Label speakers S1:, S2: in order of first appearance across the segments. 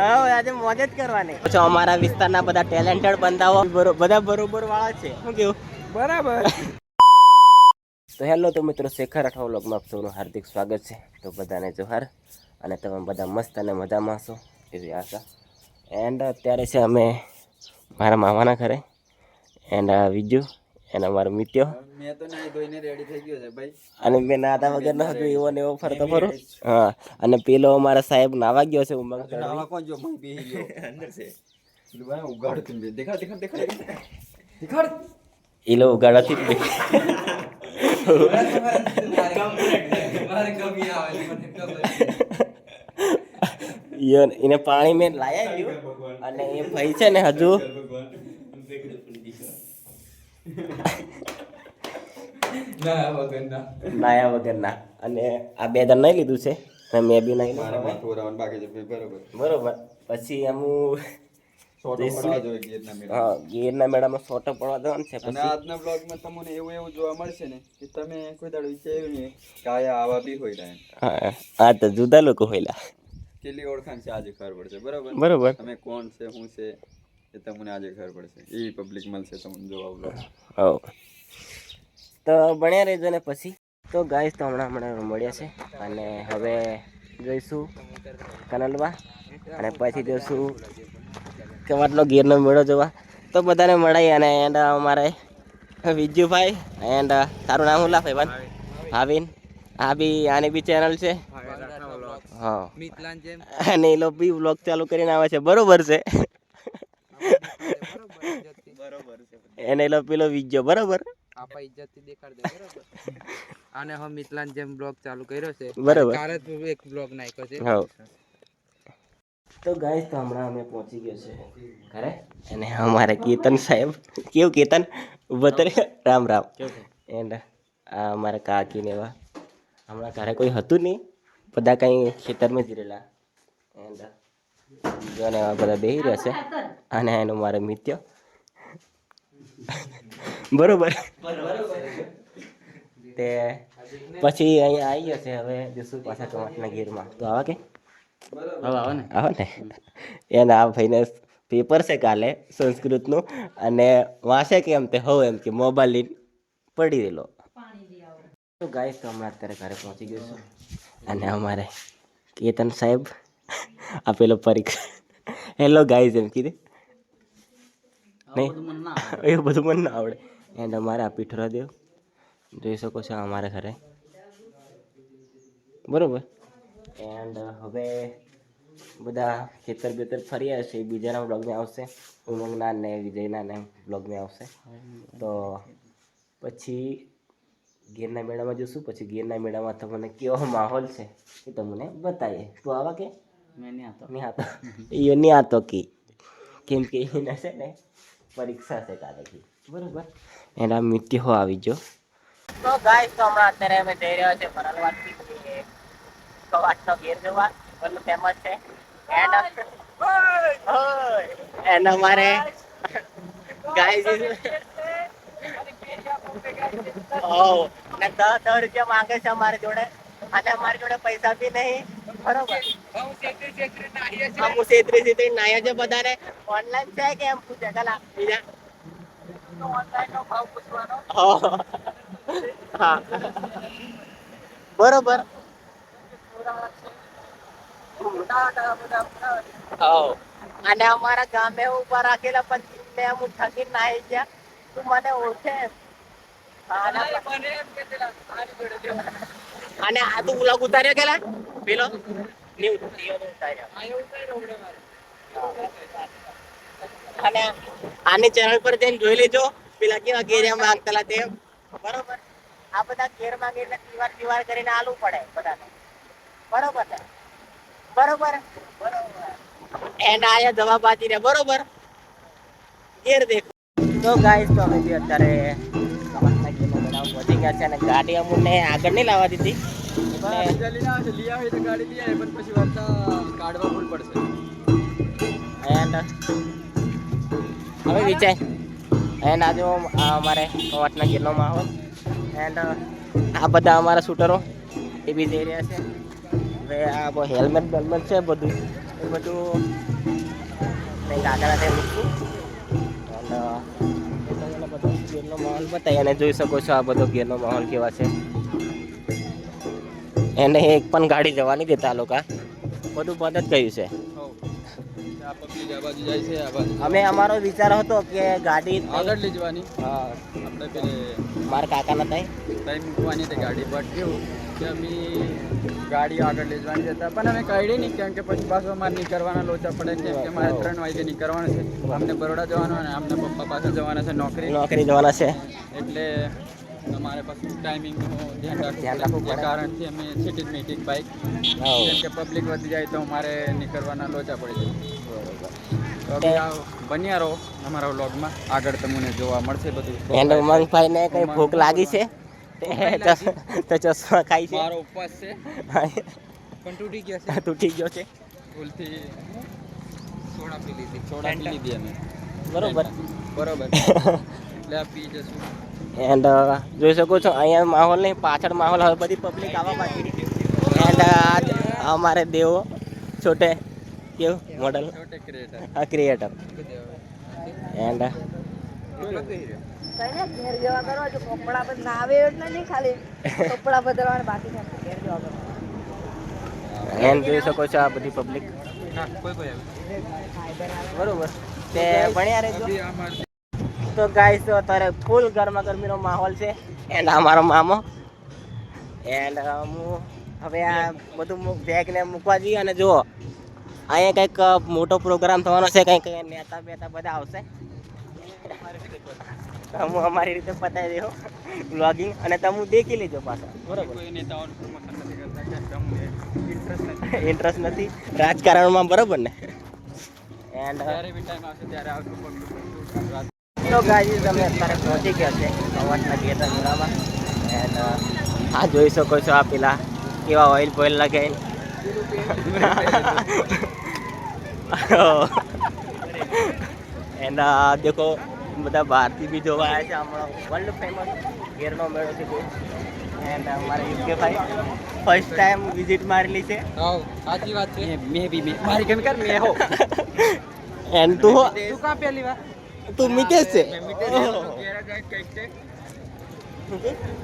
S1: હા આજે મોજ જ કરવાની. છો અમારા વિસ્તારના બધા ટેલેન્ટેડ બંદાઓ. બધા બરોબર વાળા છે. શું કેવું?
S2: બરાબર.
S1: તો હેલો તો મિત્રો શેખર અઠવા વ્લોગમાં આપ સૌનું હાર્દિક સ્વાગત છે. તો બધાને જોહાર. અને તમે બધા મસ્ત અને મજામાં હશો એવી આશા. એન્ડ અત્યારે છે અમે મારા મામાના ઘરે. એન્ડ બીજું એન્ડ અમારો મિત્યો.
S2: મેં તો નાઈ ધોઈને રેડી થઈ ગયો છે ભાઈ.
S1: અને મેં નાતા વગર ન હતું એવો ને એવો ફરતો ફરો. હા અને પેલો અમારા સાહેબ નાવા ગયો છે ઉમંગ ચઢવી.
S2: નાવા કોણ જો ભાઈ બેહી ગયો. અંદર છે. પેલું ભાઈ ઉગાડ તું બે. દેખાડ દેખાડ દેખાડ. દેખાડ.
S1: એ લોકો ઉગાડાથી જ બે.
S2: મારે કમી આવે મને
S1: ઈયો- એને પાણી મેં લાયા ગયું. અને એ ભાઈ છે ને હજુ. નાયા વગરના અને આ બે દન નહીં લીધું છે. અને મેં બી નહીં
S2: મારા માથું ઓરાવાનું બાકી છે બરોબર.
S1: બરોબર. પછી અમું
S2: સોટો પડવા જોઈએ ગીરના મેળા
S1: હા ગીરના મેળામાં ફોટો પડવા દેવાનું છે
S2: અને આજના બ્લોગમાં તમને એવું એવું જોવા મળશે ને કે તમે કોઈ દાડો વિચાર્યું નહીં કે આવા બી હોય
S1: હા હા તો જુદા લોકો હોયલા.
S2: કેટલી ઓળખાણ છે આજે ખબર પડશે બરોબર?
S1: બરોબર.
S2: તમે કોણ છે શું છે? એ તમને આજે ખબર પડશે. એ પબ્લિક મળશે તમને જોવા બ્લોગ
S1: હો તો ભણ્યા રહેજો ને પછી. તો ગાઈસ તો હમણાં હમણાં મળ્યા છે. અને હવે જઈશું કનલવા અને પછી જઈશું કવાટનો ગીરનો મેળો જોવા. તો બધાને મળાઈ અને એન્ડ અમારે વિજુભાઈ એન્ડ તારું નામ હું લાફે ભાઈ ભાવિન. આ બી આની બી ચેનલ છે. હા. અને એ લોકો બી વ્લોગ ચાલુ કરીને આવે છે. બરોબર છે. એને એ પેલો વીજ્યો બરાબર?
S3: આપા ઇજ્જતથી દેખાડ દે બરાબર? અને હમ મિતલાન જેમ બ્લોગ ચાલુ કર્યો છે
S1: બરાબર.
S3: કાલે એક બ્લોગ નાખ્યો છે
S1: હા. તો ગાઈસ તો હમણાં અમે પહોંચી ગયો છે ઘરે અને અમારે કેતન સાહેબ કેવું કેતન? વતરે રામ રામ. એન્ડ આ અમારા કાકી ને એવા. હમણાં ઘરે કોઈ હતું નહીં બધા કંઈ ખેતરમાં જ રહેલા. એન્ડ જો ને એવા બધા બેહી રહ્યા છે. અને એનો મારો મિત્ય બરોબર. તે પછી અહીંયા આવી ગયો છે હવે જશું પાછા ચોમાસના ગીરમાં. તો આવા કે?
S3: હવે આવો ને.
S1: આવો ને. એના આ ભાઈને પેપર છે કાલે સંસ્કૃતનું. અને વાંચે કે એમ તે? હોવ એમ કે મોબાઈલ લઈને પડી રહેલો. તો ગાઈસ તો હમણાં અત્યારે ઘરે પહોંચી ગયો છું અને અમારે કેતન સાહેબ આપેલો પરીક્ષા હેલો ગાઈઝ એમ કીધું. નહીં? એવું બધું મને ના આવડે. એન્ડ અમારે દેવ. જોઈ શકો છો અમારા ઘરે. બરોબર? એન્ડ હવે બધા ખેતર બેતર ફર્યા છે બીજાના બ્લોગમાં આવશે. ઉમંગના ને વિજયના ને બ્લોગમાં આવશે. તો પછી ગીરના મેળામાં જઈશું પછી ગીરના મેળામાં તમને કેવો માહોલ છે એ તમને બતાવીએ. તું આવા કે?
S3: મેં નહીં આતો
S1: નહીં આતો એ નહીં આતો કે. કેમ કે એના છે ને પરીક્ષા છે કાલેથી બરાબર? એના મિત્યો આવી જો તો ગાઈસ તો હમણાં અત્યારે અમે જઈ રહ્યા છે પરલવાથી કવાટનો ગેર જોવા. બધું ફેમસ છે. એન્ડ એન્ડ અમારે ગાઈસ ઓ ને દસ દસ રૂપિયા માંગે છે અમારી જોડે. અને અમારી જોડે પૈસા બી નહીં. બરોબર. હું છેતરી છેતરી નાયા છે બધાને ઓનલાઈન છે કે એમ પૂછે? કલા બીજા. હા. બરોબર. અને અમારા ગામે ઊભા રાખેલા પછી મેં હું ઠગી નાહી ગયા. તું મને ઓળખે? અને આ તું વ્લોગ ઉતાર્યો કેલા પેલો? ની ઉતાર્યો અને આની ચેનલ પર જઈને જોઈ લેજો. પેલા કેવા ઘેરિયા માંગતલા તે બરોબર? આ બધા ઘેર માંગે એટલે તિવાર તિવાર કરીને આલવું પડે બધાને. બરોબર ને? બરોબર? બરોબર એન્ડ આયા જવાબ આપી રહ્યા. બરોબર? ઘેર દેખો. તો ગાઈસ તો અમે બી અત્યારે બનાવ પહોંચી ગયા છે અને ગાડી અમુને આગળ નહીં લાવવા દીધી. એટલે
S2: લઈ આવે લઈ આવે તો ગાડી લઈ આવે પણ પછી વાર્તા કાઢવા પણ પડશે.
S1: એન્ડ હવે વિચાર. એન્ડ આજે અમારે વાટના ગીરનો માહોલ એન્ડ આ બધા અમારા શૂટરો એ બી જઈ રહ્યા છે. હવે આ હેલ્મેટ બેલ્મેટ છે બધું. એ બધું આગળ આગળ મૂકશું અને બધો ગેરનો માહોલ બતાવી અને જોઈ શકો છો આ બધો ગેરનો માહોલ કેવા છે. એને એક પણ ગાડી જવા નહીં દેતા લોકો. બધું બંધ જ કહ્યું છે. અમે અમારો વિચાર હતો કે ગાડી
S3: આગળ લઈ જવાની.
S1: હા.
S3: આપણે પેલે
S1: મારા કાકાના થાય
S3: ટાઈમ મૂકવાની હતી ગાડી બટ કેવું કે અમે ગાડી આગળ લઈ જવાની હતા. પણ અમે કાઢી નહીં કેમ કે પછી પાછો અમારે નીકળવાના લોચા પડે કેમ કે મારે ત્રણ વાગે નીકળવાનું છે. અમને બરોડા જવાનું અને અમને પપ્પા પાસે જવાના છે નોકરી.
S1: નોકરી જવાના છે.
S3: એટલે અમારે પાછું ટાઈમિંગનું ધ્યાન રાખવું પડે. કારણથી અમે સિટી મેટિક બાઇક
S1: જેમ
S3: કેમ કે પબ્લિક વધી જાય તો અમારે નીકળવાના લોચા પડી જાય. આવો, બન્યા રહો અમારા વ્લોગમાં આગળ તમને જોવા મળશે બધું.
S1: એને ઉમંગભાઈ ને કઈ ભૂખ લાગી છે? તો ચશ્મા ખાઈ છે.
S3: મારો ઉપવાસ છે. પણ તૂટી ગયો છે.
S1: તૂટી ગયો છે.
S3: ભૂલથી સોડા પી લીધી. સોડા પી લીધી અમે.
S1: બરોબર.
S3: બરોબર. એટલે પી જશું.
S1: એન્ડ જોઈ શકો છો અહીંયા માહોલ નહીં પાછળ માહોલ હવે બધી પબ્લિક આવવા પાછી એન્ડ આજ અમારે દેવો છોટે કેવું મોડલ
S3: હા ક્રિએટર
S1: એન્ડ
S4: ઘેર જવા કરો જો કપડા બધ ના આવે એટલે નહીં ખાલી કપડા બદલવાના બાકી છે ઘેર જવા કરો
S1: એન્ડ જોઈ શકો છો આ બધી પબ્લિક બરોબર. તે ભણ્યા રહેજો.
S3: અભી અમાર
S1: તો ગાઈસ તો અત્યારે ફૂલ ગરમા ગરમીનો માહોલ છે. એન્ડ અમારો મામો. એન્ડ હું હવે આ બધું બેગને મૂકવા જઈએ અને જુઓ. અહીંયા કંઈક મોટો પ્રોગ્રામ થવાનો છે કંઈક નેતા બેતા બધા આવશે. હું અમારી રીતે પતાવી દઉં. બ્લોગિંગ અને તમે દેખી લેજો પાછા. બરોબર? ઇન્ટરેસ્ટ નથી રાજકારણમાં બરોબર ને? એન્ડ તો ગાજી તમે અત્યારે પહોંચી ગયા છે. કવાટના થિયેટર મેળામાં એન્ડ આ જોઈ શકો છો આ પેલા કેવા ઓઇલ બોઇલ લગાવીને એન્ડ આ દેખો બધા બહારથી બી જોવા આવ્યા છે. હમણાં વર્લ્ડ ફેમસ ગેરનો મેળો છે એન્ડ અમારે યુકે ભાઈ ફર્સ્ટ ટાઈમ વિઝિટ મારેલી છે.
S3: હા સાચી વાત છે. મે બી મે. મારી કેમ કર મે હો.
S1: એન્ડ તું
S3: તું કા પહેલી વાર?
S1: તું મિતેશ છે.
S3: ગેરેજ કંઈક છે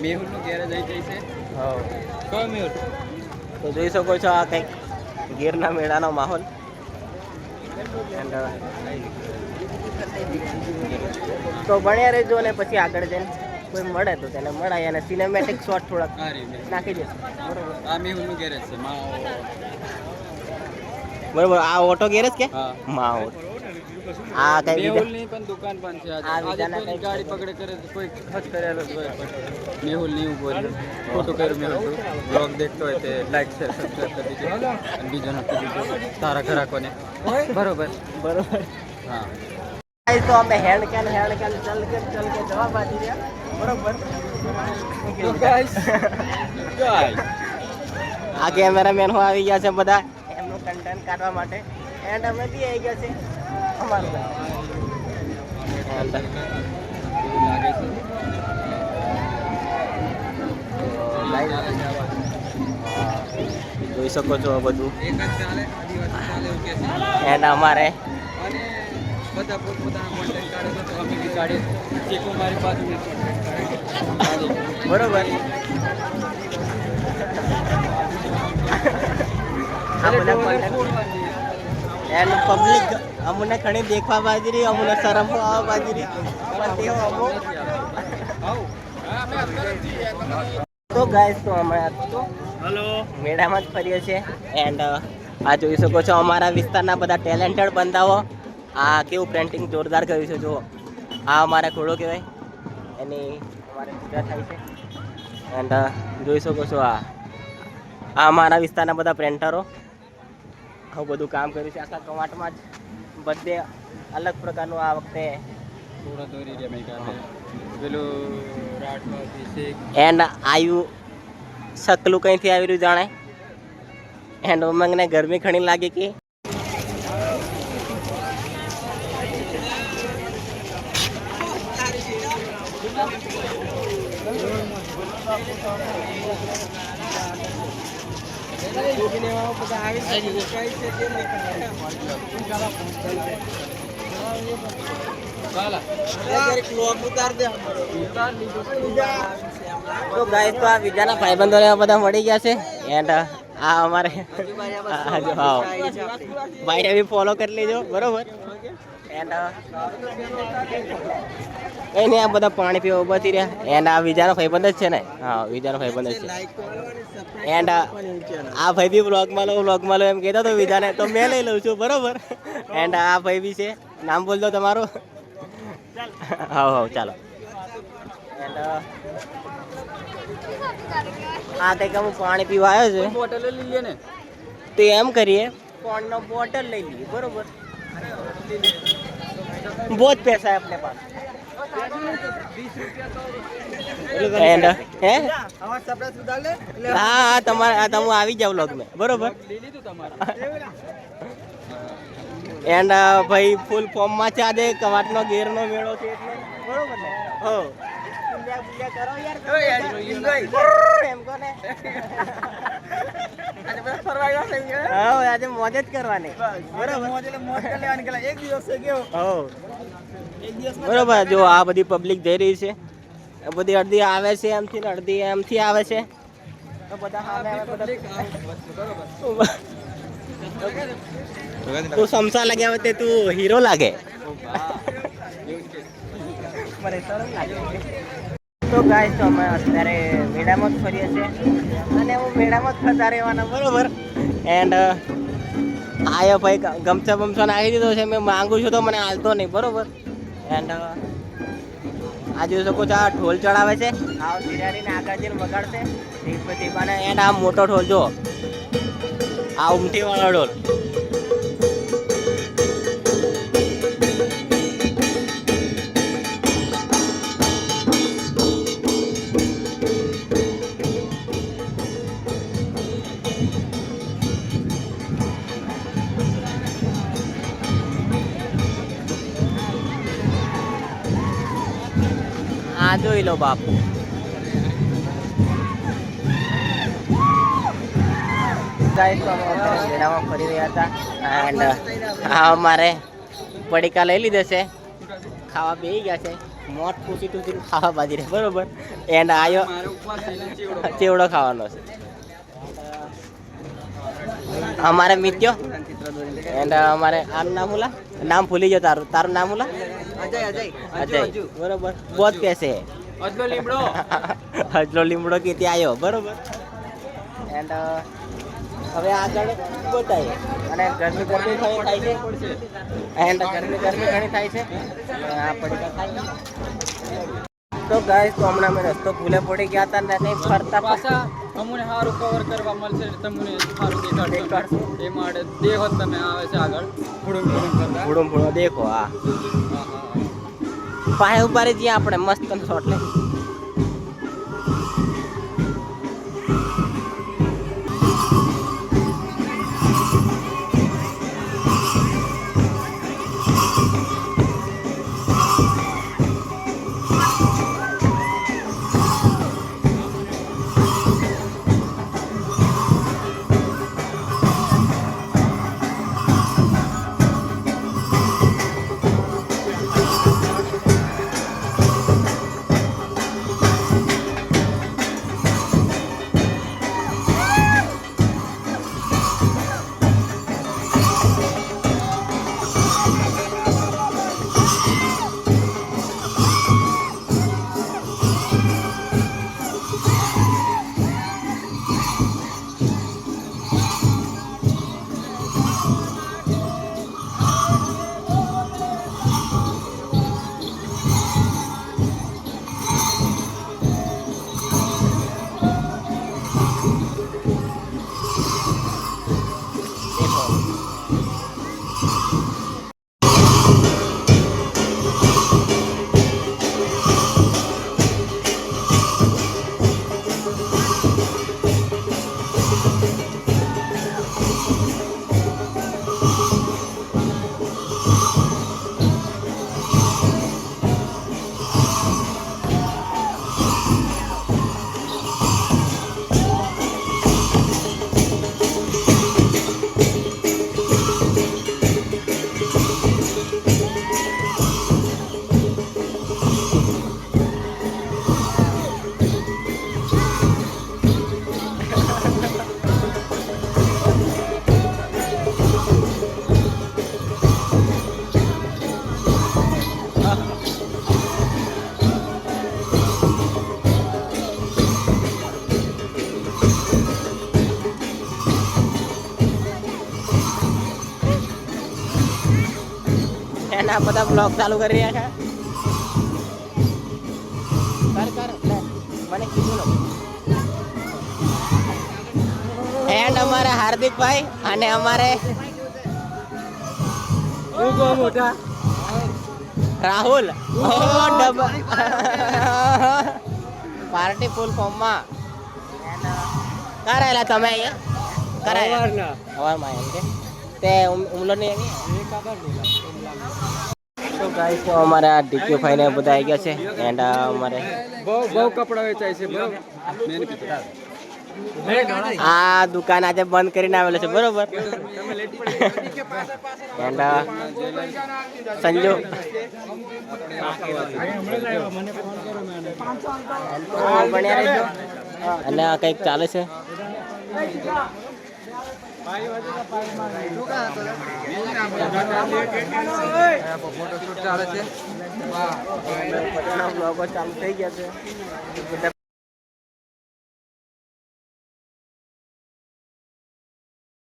S3: મેહુલ ગેરેજ અહીં કઈ છે કયો મેહુલ.
S1: તો જોઈ શકો છો આ કંઈક ગીરના મેળાનો માહોલ. Uh, તો ભણ્યા રહેજો અને પછી આગળ જઈને કોઈ મળે તો તેને મળાય અને સિનેમેટિક શોટ થોડાક
S3: હા.
S1: નાખી દેશે બરોબર
S3: આ નું ગેરેજ છે
S1: બરોબર આ ઓટો ગેરેજ કે?
S3: હા.
S1: માં આ કઈ
S3: મેહુલની પણ દુકાન પણ છે આજે.
S1: બીજાના
S3: ગાડી પકડે કરે કોઈ ખર્ચ કરેલો હોય મેહુલની ઊભો ખોટું કર્યું મેહુલ બ્લોગ દેખતો હોય તે લાઈક શેર સબસ્ક્રાઇબ કરી દીધું અને બીજાને આપી દીધું તારા ગ્રાહકોને બરોબર.
S1: બરોબર.
S3: હા.
S1: તો અમે હેન્ડ કેન હેન્ડ કેન ચલ કે ચલ કે જવાબ આપી રહ્યા. બરોબર.
S3: તો ગાઈસ ગાઈસ
S1: આ કેમેરામેન હો આવી ગયા છે બધા. એમનું કન્ટેન્ટ કાઢવા માટે. એન્ડ અમે બી આવી ગયા છે જોઈ શકો છો બધું. એન્ડ અમારે
S3: બધા
S1: બરોબર એન્ડ પબ્લિક અમને ઘણી દેખવા બાજરી અમને શરમ આવવા બાજરી તો ગાઈસ તો અમે હલો મેળામાં જ ફરીએ છીએ એન્ડ આ જોઈ શકો છો અમારા વિસ્તારના બધા ટેલેન્ટેડ બંદાઓ. આ કેવું પ્રિન્ટિંગ જોરદાર કર્યું છે જુઓ. આ અમારા ઘોડો કહેવાય. એની અમારે પૂજા થાય છે. એન્ડ જોઈ શકો છો આ. આ અમારા વિસ્તારના બધા પ્રિન્ટરો આવું બધું કામ કર્યું છે આખા કવાટમાં જ. બધે અલગ પ્રકારનું આ વખતે એન્ડ આયુ સકલું કંઈથી આવી રહ્યું જાણે? એન્ડ ઉમંગને ગરમી ઘણી લાગી કે તો ગાઈસ તો આ બીજાના ભાઈબંધોને આ બધા મળી ગયા છે. એન્ડ આ અમારે ભાઈને બી ફોલો કરી લેજો, બરોબર? એન્ડ કઈ નહીં આ બધા પાણી પીવા ઊભા થઈ રહ્યા. એન્ડ આ બીજાનો ભાઈબંધ જ છે ને? હા બીજાનો ભાઈબંધ જ છે. એન્ડ આ ભાઈ બી વ્લોગમાં લો વ્લોગમાં લો એમ કહેતો હતો બીજાને તો મેં લઈ લઉં છું બરોબર. એન્ડ આ ભાઈ બી છે. નામ બોલ દો તમારું. હા હા ચાલો. એન્ડ આ કંઈક હું પાણી પીવા આવ્યો છે.
S3: બોટલ લઈ લઈએ ને?
S1: તો એમ કરીએ. પાણીનો બોટલ લઈ લઈએ બરોબર. બહુ જ પૈસા હે अपने पास એન્ડ હે હા હા તમારે આ તમે આવી જાવ લોગ મેં બરોબર
S3: લઈ લીધું તમારે
S1: એન્ડ ભાઈ ફૂલ ફોર્મ માં ચા દે કવાટનો ગેરનો મેળો છે એટલે બરોબર ને હો
S3: આજે
S1: મોજ જ કરવાની.
S3: બરાબર
S1: જો આ બધી પબ્લિક જઈ રહી છે. બધી અડધી આવે છે એમથી ને અડધી એમથી આવે છે. તું સમસા લાગ્યા વખતે તું હીરો લાગે. મને શરમ લાગે. તો ગાય તો અમે અત્યારે મેળામાં જ ફરીએ છીએ. અને હું મેળામાં જ ફરતા રહેવાના, બરોબર? એન્ડ આયો ભાઈ ગમછા બમછા નાખી દીધો છે. મેં માંગુ છું તો મને હાલતો નહીં, બરોબર? એન્ડ આ જોઈ શકો આ ઢોલ ચડાવે છે. આ ધીરારીને આગળ જઈને વગાડશે. તે પછી એન્ડ આ મોટો ઢોલ જો આ ઉમટીવાળો ઢોલ. લો બાપ. મેળામાં ફરી રહ્યા હતા એન્ડ હા અમારે પડીકા લઈ લીધે છે. ખાવા બેસી ગયા છે. મોટ પૂછી ખાવા બાજી રહે બરોબર? એન્ડ આયો
S3: મારે ચેવડો
S1: ખાવાનો છે. અમારે મિત્યો એન્ડ અમારે આનું નામ બોલા નામ ભૂલી ગયો તારું. તારું નામ
S3: અજય અજય.
S1: અજય. બરોબર. બહુ જ પૈસે હે
S3: અજલો લીમડો.
S1: હજલો લીમડો કે ત્યાં આવ્યો બરોબર. એન્ડ હવે આગળ બતાવીએ અને ગરમી ગરમી ઘણી થાય છે. એન્ડ ગરમી ગરમી ઘણી થાય છે. આ પડી તો ગાઈસ તો હમણાં અમે રસ્તો ભૂલે પડી ગયા હતા ને નહીં ફરતા
S3: પાછા અમને સારું કવર કરવા મળશે તમને સારું દેખાડશે. એ માટે દેખો તમે આવે છે આગળ. ભૂડું ભૂડું
S1: ભૂડું ભૂડું દેખો
S3: હા.
S1: પાસે ઊભા રહી જઈએ આપણે મસ્ત શોટ લે બધા બ્લોગ ચાલુ કરી રહ્યા છે. કર કર મને કીધું એન્ડ અમારે હાર્દિકભાઈ અને અમારે રાહુલ. ઓ ડબ પાર્ટી ફૂલ ફોર્મમાં કરાયેલા તમે અહીંયા? કરાયેલા? હવારમાં એમ કે. તે ઉમલો નહીં. તો ગાઈસ તો અમારે આ ડીક્યુ ફાઈને બધા આવી ગયા છે. એન્ડ અમારે
S3: બહુ બહુ કપડા વેચાય છે બરોબર મેન
S1: આ દુકાન આજે બંધ કરીને આવેલો છે બરોબર. એન્ડ સંજુ. બન્યા અને આ કંઈક ચાલે છે.
S3: ફોટોશૂટ ચાલે છે
S1: ચાલુ થઈ ગયા છે